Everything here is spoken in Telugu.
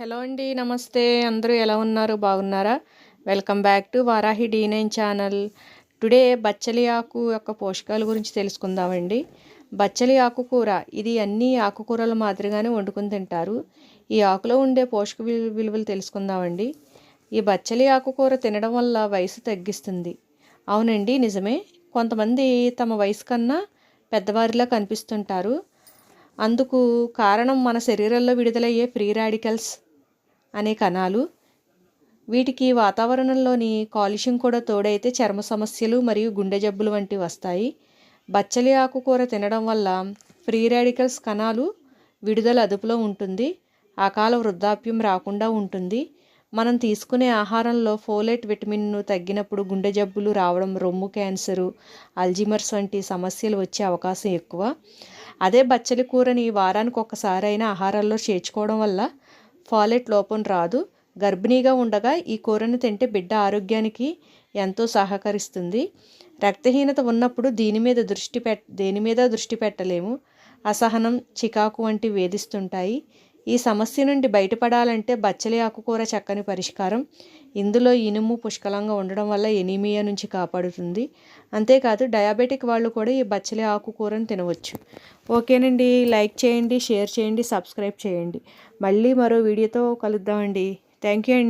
హలో అండి నమస్తే. అందరూ ఎలా ఉన్నారు? బాగున్నారా? Welcome back to Varahi D nine channel. Today బచ్చలి ఆకు యొక్క పోషకాల గురించి తెలుసుకుందామండి. బచ్చలి ఆకుకూర ఇది అన్ని ఆకుకూరల మాదిరిగానే వండుకుని తింటారు. ఈ ఆకులో ఉండే పోషక విలువలు తెలుసుకుందామండి. ఈ బచ్చలి ఆకుకూర తినడం వల్ల వయసు తగ్గిస్తుంది. అవునండి నిజమే. కొంతమంది తమ వయసు కన్నా పెద్దవారిలా కనిపిస్తుంటారు. అందుకు కారణం మన శరీరంలో విడుదలయ్యే ఫ్రీ రాడికల్స్ అనే కణాలు. వీటికి వాతావరణంలోని కాలుష్యం కూడా తోడైతే చర్మ సమస్యలు మరియు గుండె జబ్బులు వంటివి వస్తాయి. బచ్చలి ఆకుకూర తినడం వల్ల ఫ్రీ రాడికల్స్ కణాలు విడుదల అదుపులో ఉంటుంది. అకాల వృద్ధాప్యం రాకుండా ఉంటుంది. మనం తీసుకునే ఆహారంలో ఫోలేట్ విటమిన్ను తగ్గినప్పుడు గుండె జబ్బులు రావడం రొమ్ము క్యాన్సరు అల్జిమర్స్ వంటి సమస్యలు వచ్చే అవకాశం ఎక్కువ. అదే బచ్చలి కూరని వారానికి ఒక్కసారైనా ఆహారాల్లో చేర్చుకోవడం వల్ల ఫాలెట్ లోపం రాదు. గర్భిణీగా ఉండగా ఈ కూరని తింటే బిడ్డ ఆరోగ్యానికి ఎంతో సహకరిస్తుంది. రక్తహీనత ఉన్నప్పుడు దీని మీద దృష్టి పెట్ దేని మీద దృష్టి పెట్టలేము. అసహనం చికాకు వంటి వేధిస్తుంటాయి. ఈ సమస్య నుండి బయటపడాలంటే బచ్చలి ఆకుకూర చక్కని పరిష్కారం. ఇందులో ఇనుము పుష్కలంగా ఉండడం వల్ల ఎనీమియా నుంచి కాపాడుతుంది. అంతేకాదు డయాబెటిక్ వాళ్ళు కూడా ఈ బచ్చలి ఆకుకూరను తినవచ్చు. ఓకేనండి. లైక్ చేయండి షేర్ చేయండి సబ్స్క్రైబ్ చేయండి. మళ్ళీ మరో వీడియోతో కలుద్దామండి. థ్యాంక్ యూ అండి.